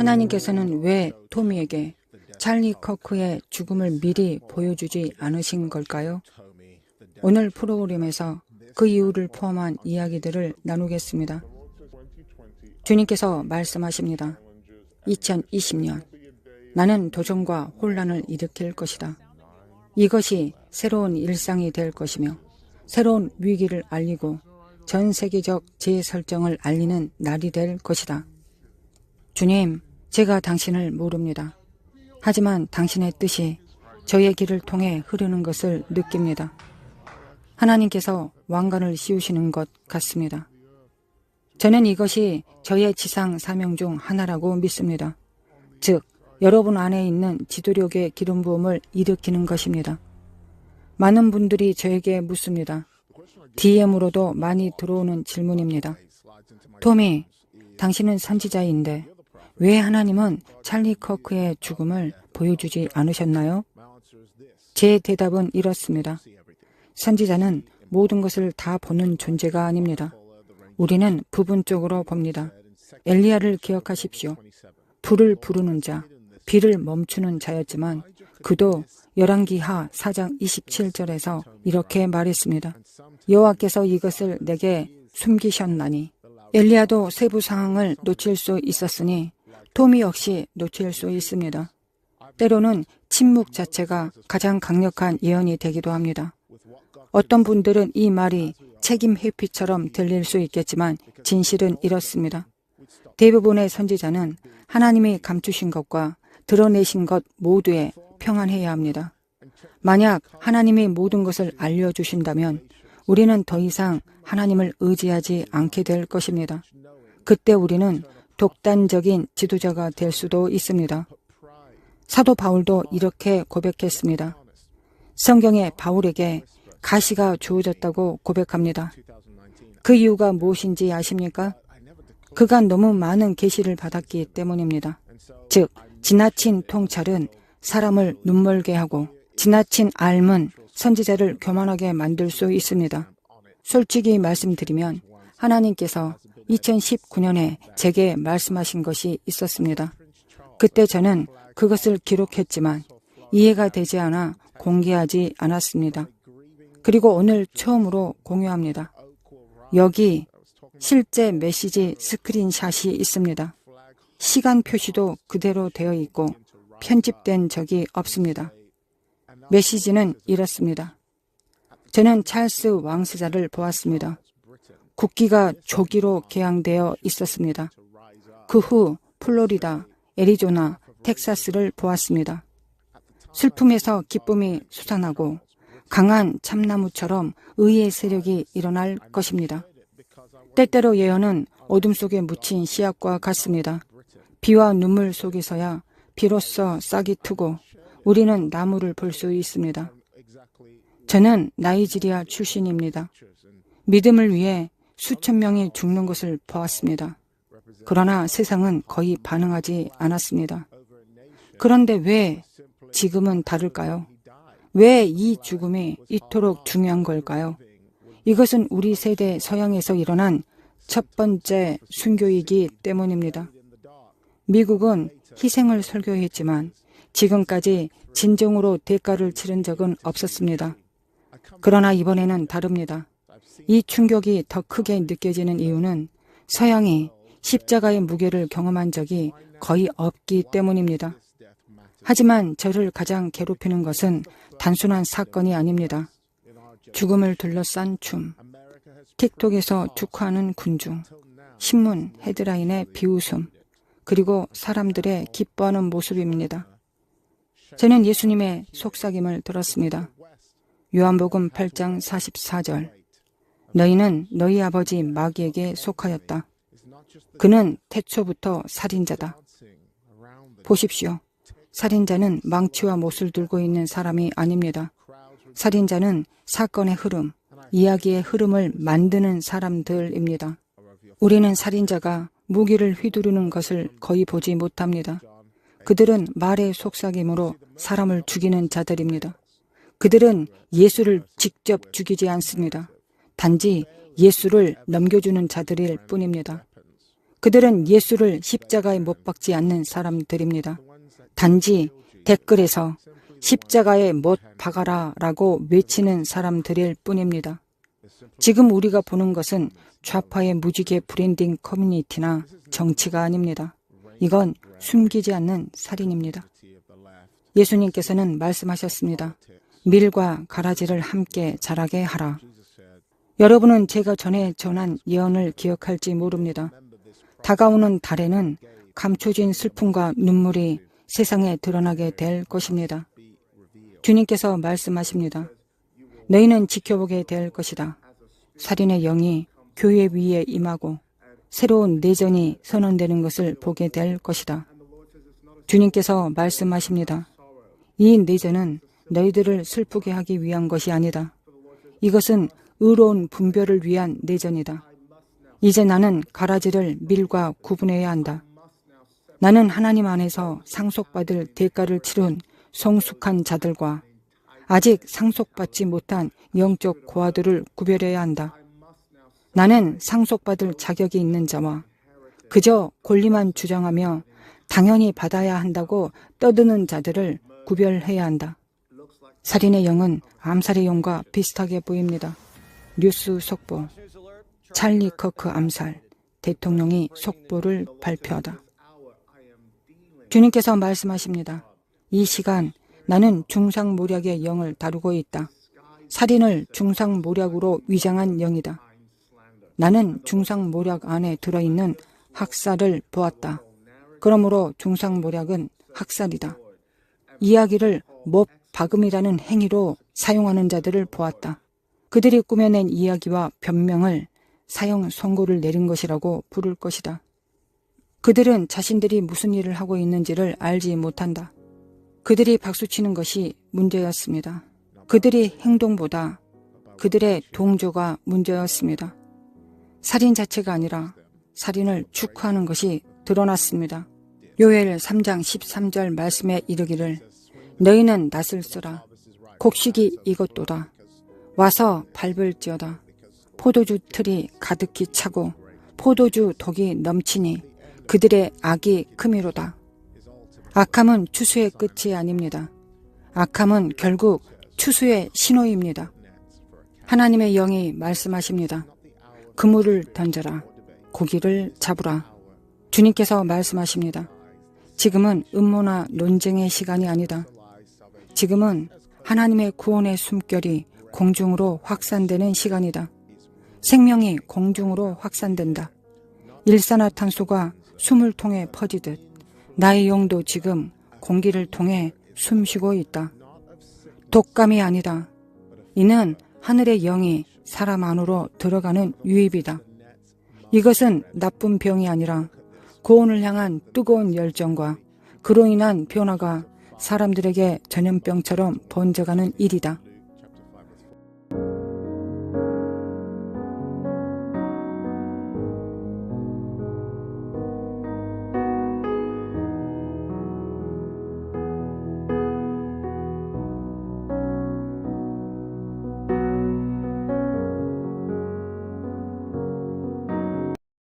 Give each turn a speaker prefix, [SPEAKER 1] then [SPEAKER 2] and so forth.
[SPEAKER 1] 하나님께서는 왜 토미에게 찰리 커크의 죽음을 미리 보여주지 않으신 걸까요? 오늘 프로그램에서 그 이유를 포함한 이야기들을 나누겠습니다. 주님께서 말씀하십니다. 2020년 나는 도전과 혼란을 일으킬 것이다. 이것이 새로운 일상이 될 것이며 새로운 위기를 알리고 전 세계적 재설정을 알리는 날이 될 것이다. 주님, 제가 당신을 모릅니다. 하지만 당신의 뜻이 저의 길을 통해 흐르는 것을 느낍니다. 하나님께서 왕관을 씌우시는 것 같습니다. 저는 이것이 저의 지상 사명 중 하나라고 믿습니다. 즉, 여러분 안에 있는 지도력의 기름 부음을 일으키는 것입니다. 많은 분들이 저에게 묻습니다. DM으로도 많이 들어오는 질문입니다. 토미, 당신은 선지자인데 왜 하나님은 찰리 커크의 죽음을 보여주지 않으셨나요? 제 대답은 이렇습니다. 선지자는 모든 것을 다 보는 존재가 아닙니다. 우리는 부분적으로 봅니다. 엘리야를 기억하십시오. 불을 부르는 자, 비를 멈추는 자였지만 그도 열왕기하 4장 27절에서 이렇게 말했습니다. 여호와께서 이것을 내게 숨기셨나니 엘리야도 세부 상황을 놓칠 수 있었으니 토미 역시 놓칠 수 있습니다. 때로는 침묵 자체가 가장 강력한 예언이 되기도 합니다. 어떤 분들은 이 말이 책임 회피처럼 들릴 수 있겠지만 진실은 이렇습니다. 대부분의 선지자는 하나님이 감추신 것과 드러내신 것 모두에 평안해야 합니다. 만약 하나님이 모든 것을 알려주신다면 우리는 더 이상 하나님을 의지하지 않게 될 것입니다. 그때 우리는 독단적인 지도자가 될 수도 있습니다. 사도 바울도 이렇게 고백했습니다. 성경에 바울에게 가시가 주어졌다고 고백합니다. 그 이유가 무엇인지 아십니까? 그가 너무 많은 계시를 받았기 때문입니다. 즉, 지나친 통찰은 사람을 눈멀게 하고 지나친 알은 선지자를 교만하게 만들 수 있습니다. 솔직히 말씀드리면 하나님께서 2019년에 제게 말씀하신 것이 있었습니다. 그때 저는 그것을 기록했지만 이해가 되지 않아 공개하지 않았습니다. 그리고 오늘 처음으로 공유합니다. 여기 실제 메시지 스크린샷이 있습니다. 시간 표시도 그대로 되어 있고 편집된 적이 없습니다. 메시지는 이렇습니다. 저는 찰스 왕세자를 보았습니다. 국기가 조기로 개항되어 있었습니다. 그 후 플로리다, 애리조나, 텍사스를 보았습니다. 슬픔에서 기쁨이 솟아나고 강한 참나무처럼 의의 세력이 일어날 것입니다. 때때로 예언은 어둠 속에 묻힌 씨앗과 같습니다. 비와 눈물 속에서야 비로소 싹이 트고 우리는 나무를 볼 수 있습니다. 저는 나이지리아 출신입니다. 믿음을 위해 수천 명이 죽는 것을 보았습니다. 그러나 세상은 거의 반응하지 않았습니다. 그런데 왜 지금은 다를까요? 왜 이 죽음이 이토록 중요한 걸까요? 이것은 우리 세대 서양에서 일어난 첫 번째 순교이기 때문입니다. 미국은 희생을 설교했지만 지금까지 진정으로 대가를 치른 적은 없었습니다. 그러나 이번에는 다릅니다. 이 충격이 더 크게 느껴지는 이유는 서양이 십자가의 무게를 경험한 적이 거의 없기 때문입니다. 하지만 저를 가장 괴롭히는 것은 단순한 사건이 아닙니다. 죽음을 둘러싼 춤, 틱톡에서 축하하는 군중, 신문 헤드라인의 비웃음, 그리고 사람들의 기뻐하는 모습입니다. 저는 예수님의 속삭임을 들었습니다. 요한복음 8장 44절. 너희는 너희 아버지 마귀에게 속하였다. 그는 태초부터 살인자다. 보십시오. 살인자는 망치와 못을 들고 있는 사람이 아닙니다. 살인자는 사건의 흐름, 이야기의 흐름을 만드는 사람들입니다. 우리는 살인자가 무기를 휘두르는 것을 거의 보지 못합니다. 그들은 말의 속삭임으로 사람을 죽이는 자들입니다. 그들은 예수를 직접 죽이지 않습니다. 단지 예수를 넘겨주는 자들일 뿐입니다. 그들은 예수를 십자가에 못 박지 않는 사람들입니다. 단지 댓글에서 십자가에 못 박아라 라고 외치는 사람들일 뿐입니다. 지금 우리가 보는 것은 좌파의 무지개 브랜딩 커뮤니티나 정치가 아닙니다. 이건 숨기지 않는 살인입니다. 예수님께서는 말씀하셨습니다. 밀과 가라지를 함께 자라게 하라. 여러분은 제가 전에 전한 예언을 기억할지 모릅니다. 다가오는 달에는 감춰진 슬픔과 눈물이 세상에 드러나게 될 것입니다. 주님께서 말씀하십니다. 너희는 지켜보게 될 것이다. 살인의 영이 교회 위에 임하고 새로운 내전이 선언되는 것을 보게 될 것이다. 주님께서 말씀하십니다. 이 내전은 너희들을 슬프게 하기 위한 것이 아니다. 이것은 의로운 분별을 위한 내전이다. 이제 나는 가라지를 밀과 구분해야 한다. 나는 하나님 안에서 상속받을 대가를 치른 성숙한 자들과 아직 상속받지 못한 영적 고아들을 구별해야 한다. 나는 상속받을 자격이 있는 자와 그저 권리만 주장하며 당연히 받아야 한다고 떠드는 자들을 구별해야 한다. 살인의 영은 암살의 영과 비슷하게 보입니다. 뉴스 속보. 찰리 커크 암살. 대통령이 속보를 발표하다. 주님께서 말씀하십니다. 이 시간 나는 중상모략의 영을 다루고 있다. 살인을 중상모략으로 위장한 영이다. 나는 중상모략 안에 들어있는 학살을 보았다. 그러므로 중상모략은 학살이다. 이야기를 못 박음이라는 행위로 사용하는 자들을 보았다. 그들이 꾸며낸 이야기와 변명을 사형 선고를 내린 것이라고 부를 것이다. 그들은 자신들이 무슨 일을 하고 있는지를 알지 못한다. 그들이 박수치는 것이 문제였습니다. 그들의 행동보다 그들의 동조가 문제였습니다. 살인 자체가 아니라 살인을 축하하는 것이 드러났습니다. 요엘 3장 13절 말씀에 이르기를 너희는 낯을 써라 곡식이 이것도다 와서 밟을지어다 포도주 틀이 가득히 차고 포도주 독이 넘치니 그들의 악이 크미로다 악함은 추수의 끝이 아닙니다. 악함은 결국 추수의 신호입니다. 하나님의 영이 말씀하십니다. 그물을 던져라. 고기를 잡으라. 주님께서 말씀하십니다. 지금은 음모나 논쟁의 시간이 아니다. 지금은 하나님의 구원의 숨결이 공중으로 확산되는 시간이다. 생명이 공중으로 확산된다. 일산화탄소가 숨을 통해 퍼지듯 나의 영도 지금 공기를 통해 숨쉬고 있다. 독감이 아니다. 이는 하늘의 영이 사람 안으로 들어가는 유입이다. 이것은 나쁜 병이 아니라 구원을 향한 뜨거운 열정과 그로 인한 변화가 사람들에게 전염병처럼 번져가는 일이다.